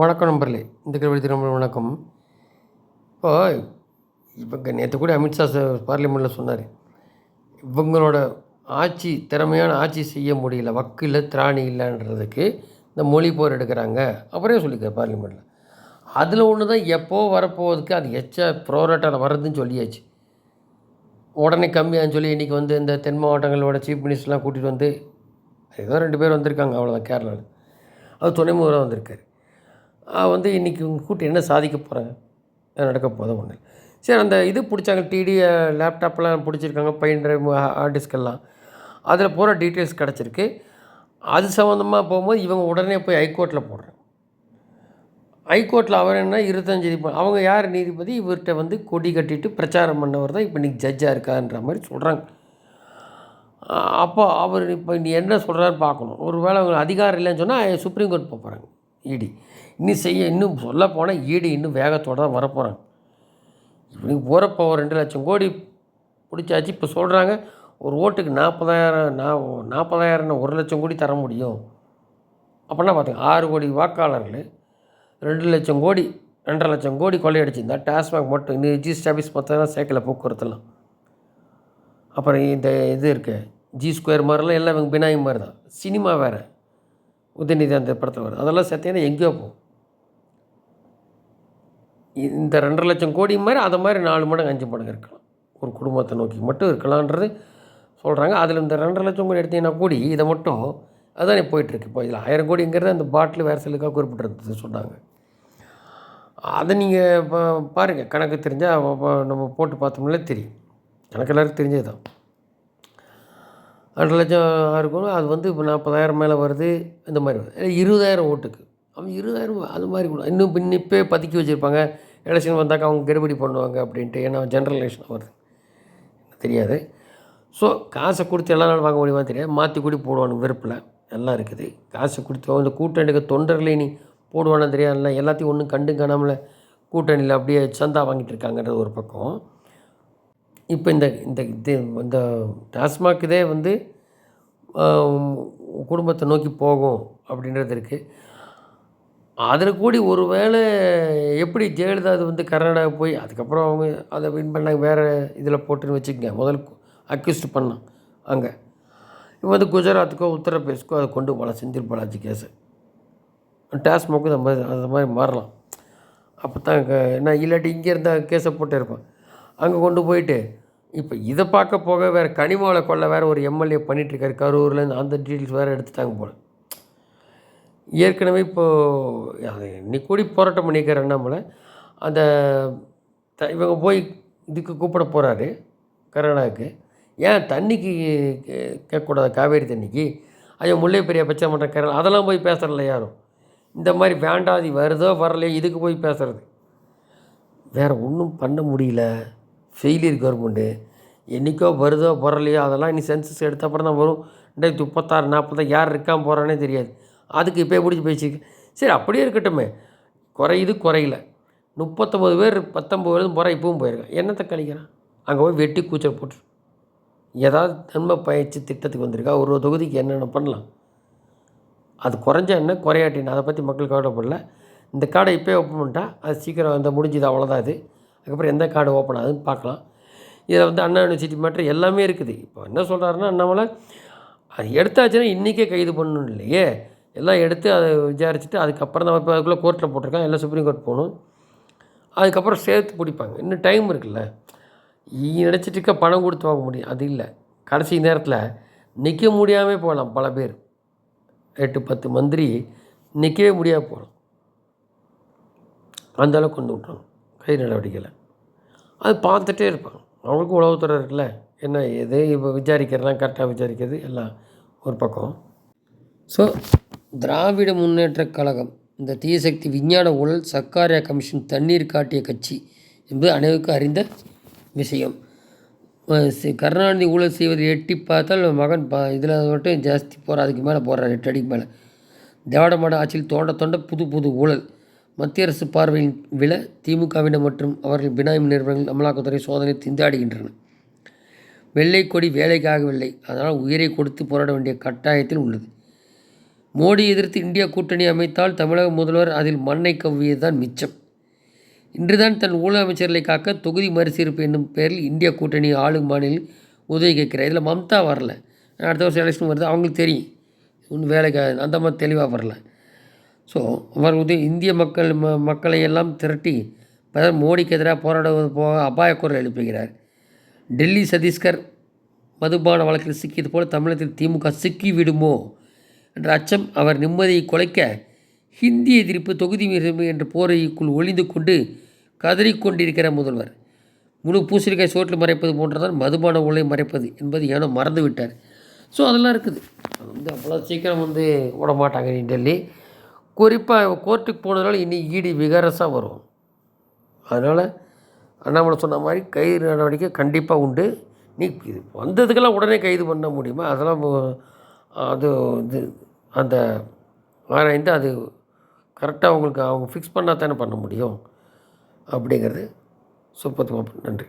வணக்கம் நம்பர்லே இந்த கேள்வி திரும்ப வணக்கம். இப்போ இவங்க நேற்று கூட அமித்ஷா பார்லிமெண்ட்டில் சொன்னார். இவங்களோட ஆட்சி திறமையான ஆட்சி செய்ய முடியல. வக்கு இல்லை திராணி இல்லைன்றதுக்கு இந்த மொழி போர் எடுக்கிறாங்க. அப்புறம் சொல்லியிருக்காரு பார்லிமெண்ட்டில் அதில் ஒன்று தான் எப்போ வரப்போவதுக்கு அது எச்ச ப்ரோரேட்டாக வருதுன்னு சொல்லியாச்சு. உடனே கம்மியான்னு சொல்லி இன்றைக்கி வந்து இந்த தென் மாவட்டங்களோட சீஃப் மினிஸ்டர்லாம் கூட்டிகிட்டு வந்து ஏதோ ரெண்டு பேர் வந்திருக்காங்க அவ்வளோதான் கேரளாவில் அது துணை முதல்வர் வந்திருக்காரு. வந்து இன்றைக்கி உங்கள் கூட்டி என்ன சாதிக்க போகிறாங்க நடக்க போதும் ஒன்று சரி அந்த இது பிடிச்சாங்க டிடி லேப்டாப்லாம் பிடிச்சிருக்காங்க பைன் ட்ரைவ் ஹார்ட் டிஸ்கெல்லாம் அதில் பூரா டீட்டெயில்ஸ் கிடச்சிருக்கு. அது சம்மந்தமாக போகும்போது இவங்க உடனே போய் ஹைகோர்ட்டில் போடுறாங்க. ஹைகோர்ட்டில் அவர் என்ன இருபத்தஞ்சி அவங்க யார் நீதிபதி? இவர்கிட்ட வந்து கொடி கட்டிட்டு பிரச்சாரம் பண்ணவர் தான் இப்போ இன்றைக்கி ஜட்ஜாக இருக்கான்ற மாதிரி சொல்கிறாங்க அப்போ அவர் இப்போ நீ என்ன சொல்கிறாரு பார்க்கணும். ஒரு வேளை அவங்க அதிகாரம் இல்லைன்னு சொன்னால் சுப்ரீம் கோர்ட் போகிறாங்க இடி இன்னும் செய்ய இன்னும் சொல்ல போனால் ஈடி இன்னும் வேகத்தோடு தான் வரப்போகிறாங்க இப்படி போகிறப்போ ஒரு ரெண்டு லட்சம் கோடி பிடிச்சாச்சு. இப்போ சொல்கிறாங்க ஒரு ஓட்டுக்கு நாற்பதாயிரம் நா நாற்பதாயிரம் ஒரு லட்சம் கோடி தர முடியும். அப்படின்னா பார்த்துங்க ஆறு கோடி வாக்காளர்கள் ரெண்டு லட்சம் கோடி ரெண்டரை லட்சம் கோடி கொள்ளையடிச்சிருந்தா டாஸ்மாக் மட்டும் இன்னும் ஜிஎஸ்டி ஆஃபீஸ் பார்த்தா சேர்க்கல போக்குவரத்துலாம். அப்புறம் இந்த இது இருக்குது ஜி ஸ்கொயர் மாதிரிலாம் எல்லாம் இவங்க பினாயி மாதிரி தான் சினிமா வேறு. உதயநிதி அந்த படத்தில் வருது. அதெல்லாம் சேர்த்தீங்கன்னா எங்கேயோ போகும் இந்த ரெண்டரை லட்சம் கோடி மாதிரி அதை மாதிரி நாலு மடங்கு அஞ்சு மடங்கு இருக்கலாம். ஒரு குடும்பத்தை நோக்கி மட்டும் இருக்கலான்றது சொல்கிறாங்க அதில் இந்த ரெண்டரை லட்சம் கோடி எடுத்தீங்கன்னா கூடி இதை மட்டும் அதுதான் போயிட்டுருக்கு. இப்போ இதில் ஆயிரம் கோடிங்கிறது அந்த பாட்டில் வேறு சிலுக்காக குறிப்பிட்டிருந்தது சொன்னாங்க. அதை நீங்கள் இப்போ பாருங்கள் கணக்கு தெரிஞ்சால் நம்ம போட்டு பார்த்தோம்னாலே தெரியும். எனக்கு எல்லாருக்கும் தெரிஞ்சது தான் ரெண்டு லட்சம் இருக்கும் அது வந்து இப்போ நாற்பதாயிரம் மேலே வருது இந்த மாதிரி வருது. இருபதாயிரம் ஓட்டுக்கு. அவன் இருபதாயிரம் அது மாதிரி கூட. இன்னும் பின் இப்போ பதுக்கி வச்சுருப்பாங்க. எலெக்ஷன் வந்தாக்கா அவங்க கெடுபடி பண்ணுவாங்க அப்படின்ட்டு. ஏன்னா ஜென்ரல் எலெக்ஷன் வருது. தெரியாது. ஸோ காசை கொடுத்து எல்லா நாளும் வாங்க முடியுமா தெரியாது. மாற்றி கூடி போடுவானு வெறுப்பில். எல்லாம் இருக்குது. காசை கொடுத்து இந்த கூட்டணிக்கு தொண்டர்களே நீ போடுவானு தெரியாதுல்ல. எல்லாத்தையும் ஒன்றும் கண்டு காணாமல் கூட்டணியில் அப்படியே சந்தா வாங்கிட்டு இருக்காங்கன்றது ஒரு பக்கம். இப்போ இந்த இந்த இது இந்த டாஸ்மாக் இதே வந்து குடும்பத்தை நோக்கி போகும் அப்படின்றது இருக்குது அதில் கூடி ஒரு வேளை எப்படி ஜெயலலிதா அது வந்து கர்நாடகா போய் அதுக்கப்புறம் அவங்க அதை வின் பண்ணாங்க வேறு இதில் போட்டுன்னு வச்சுக்கோங்க. முதல் அக்யூஸ்ட் பண்ணான் அங்கே. இப்போ வந்து குஜராத்துக்கோ உத்தரப்பிரதேஷ்க்கோ அதை கொண்டு போகலாம் செந்தில் பாலாஜி கேஸு. டாஸ்மாக்கும் அந்த மாதிரி அந்த மாதிரி மாறலாம். அப்போ தான் என்ன இல்லாட்டி இங்கே இருந்தால் கேஸை போட்டு இருப்பான். அங்கே கொண்டு போயிட்டு இப்போ இதை பார்க்க போக வேறு கனிமவள கொள்ள வேறு ஒரு எம்எல்ஏ பண்ணிகிட்ருக்காரு கரூர்லேருந்து அந்த டீட்டெயில்ஸ் வேறு எடுத்துட்டாங்க போல். ஏற்கனவே இப்போது அது இன்னைக்கு கூடி போராட்டம் பண்ணியிருக்காரு அண்ணாமலை. அந்த த இவங்க போய் இதுக்கு கூப்பிட போகிறாரு கர்நாடகாவுக்கு. ஏன் தண்ணிக்கு கே- கேட்கக்கூடாது காவேரி தண்ணிக்கு? ஐயோ முல்லை பெரிய பச்சை மட்டம் கேரளா அதெல்லாம் போய் பேசுகிறதில்ல யாரும். இந்த மாதிரி வேண்டாதி வருதோ வரலையோ இதுக்கு போய் பேசுகிறது வேறு ஒன்றும் பண்ண முடியல. ஃபெயிலியர் கவர்மெண்ட்டு என்றைக்கோ வருதோ வரலையோ அதெல்லாம் இனி சென்சஸ் எடுத்த அப்புறம் தான் வரும். ரெண்டாயிரத்தி முப்பத்தாறு நாற்பதா யார் இருக்கான் போகிறானே தெரியாது. அதுக்கு இப்போ பிடிச்சி பேசிக்கு சரி அப்படியே இருக்கட்டுமே. குறையுது குறையல. முப்பத்தொம்பது பேர் பத்தொம்பது பேர் போகிற இப்பவும் போயிருக்கான். என்னத்தை கழிக்கிறான்? அங்கே போய் வெட்டி கூச்சல் போட்டு ஏதாவது நன்மை பயிற்சி திட்டத்துக்கு வந்திருக்கா? ஒரு தொகுதிக்கு என்னென்ன பண்ணலாம்? அது குறைஞ்ச என்ன? குறையாட்டின்னு அதை பற்றி மக்கள் கவலைப்படல. இந்த கார்டை இப்போயே ஓப்பன் பண்ணிட்டா அது சீக்கிரம் அந்த முடிஞ்சுது. அவ்வளோதான் இது அதுக்கப்புறம் எந்த கார்டு ஓப்பன் ஆகுதுன்னு பார்க்கலாம். இதில் வந்து அண்ணா யூனிவர்சிட்டி மேட்ரு எல்லாமே இருக்குது. இப்போ என்ன சொல்கிறாருன்னா அண்ணாமலை அது எடுத்தாச்சுன்னா இன்றைக்கே கைது பண்ணணும் இல்லையே? எல்லாம் எடுத்து அதை விசாரிச்சுட்டு அதுக்கப்புறம் தான் இப்போ அதுக்குள்ளே கோர்ட்டில் போட்டிருக்கான் எல்லாம் சுப்ரீம் கோர்ட் போகணும். அதுக்கப்புறம் சேர்த்து பிடிப்பாங்க. இன்னும் டைம் இருக்குல்ல. நினச்சிட்டு இருக்க பணம் கொடுத்து வாங்க முடியும். அது இல்லை. கடைசி நேரத்தில் நிற்க முடியாமல் போகலாம் பல பேர். எட்டு பத்து மந்திரி நிற்கவே முடியாது போகலாம். அந்த அளவுக்கு கொண்டு விட்றாங்க கை நடவடிக்கையில். அது பார்த்துட்டே இருப்பாங்க. அவங்களுக்கும் உளவுத்துறை இருக்குல்ல. என்ன எது இப்போ விசாரிக்கிறதெல்லாம் கரெக்டாக விசாரிக்கிறது? எல்லாம் ஒரு பக்கம். ஸோ திராவிட முன்னேற்ற கழகம் இந்த தீயசக்தி விஞ்ஞான ஊழல் சர்க்காரியா கமிஷன் தண்ணீர் காட்டிய கட்சி என்பது அனைவருக்கும் அறிந்த விஷயம். கருணாநிதி ஊழல் செய்வதை எட்டி பார்த்தால் மகன் ப இதில் மட்டும் ஜாஸ்தி போகிற அதுக்கு மேலே போகிறார் எட்டு அடிக்கு மேலே. திராவிட மாட ஆட்சியில் தோண்ட தோண்ட புது புது ஊழல். மத்திய அரசு பார்வையில் விழ திமுகவினர் மற்றும் அவர்கள் பினாமி நிறுவனங்கள் அமலாக்கத்துறை சோதனை திண்டாடுகின்றன. வெள்ளை கொடி வேலைக்காகவில்லை. அதனால் உயிரை கொடுத்து போராட வேண்டிய கட்டாயத்தில் உள்ளது. மோடி எதிர்த்து இந்தியா கூட்டணி அமைத்தால் தமிழக முதல்வர் அதில் மண்ணை கவ்வியதுதான் மிச்சம். இன்றுதான் தன் ஊழல் அமைச்சர்களை காக்க தொகுதி மறுசீர்ப்பு என்னும் பெயரில் இந்தியா கூட்டணி ஆளும் மாநில உதவி கேட்கிறார். இதில் மம்தா வரல. அடுத்த வருஷம் எலெக்ஷன் வருது. அவங்களுக்கு தெரியும். ஒன்றும் வேலைக்கு அந்த மாதிரி தெளிவாக வரல. ஸோ அவர் வந்து இந்திய மக்கள் ம மக்களை எல்லாம் திரட்டி பிரதமர் மோடிக்கு எதிராக போராடுவது போக அபாய குரல் எழுப்புகிறார். டெல்லி சத்தீஸ்கர் மதுபான வழக்கில் சிக்கியது போல தமிழகத்தில் திமுக சிக்கி விடுமோ என்ற அச்சம் அவர் நிம்மதியை குலைக்க ஹிந்தி எதிர்ப்பு தொகுதி மீறி என்ற போரைக்குள் ஒளிந்து கொண்டு கதறிக்கொண்டிருக்கிற முதல்வர். முழு பூசணிக்காய் சோற்றில் மறைப்பது போன்றதான் மதுபான ஊழலை மறைப்பது என்பது ஏனோ மறந்து விட்டார் ஸோ அதெல்லாம் இருக்குது. வந்து அவ்வளோ சீக்கிரம் வந்து விட மாட்டாங்க நீ டெல்லி. குறிப்பாக கோர்ட்டுக்கு போனதுனால இனி ஈடி விகாரஸாக வரும். அதனால் அண்ணாமலை சொன்ன மாதிரி கைது நடவடிக்கை கண்டிப்பாக உண்டு. நீ இது வந்ததுக்கெல்லாம் உடனே கைது பண்ண முடியுமா? அதெல்லாம் அது இது அந்த ஆராய்ந்து அது கரெக்டாக அவங்களுக்கு அவங்க ஃபிக்ஸ் பண்ணால் தானே பண்ண முடியும். அப்படிங்கிறது சூப்பர் நன்றி.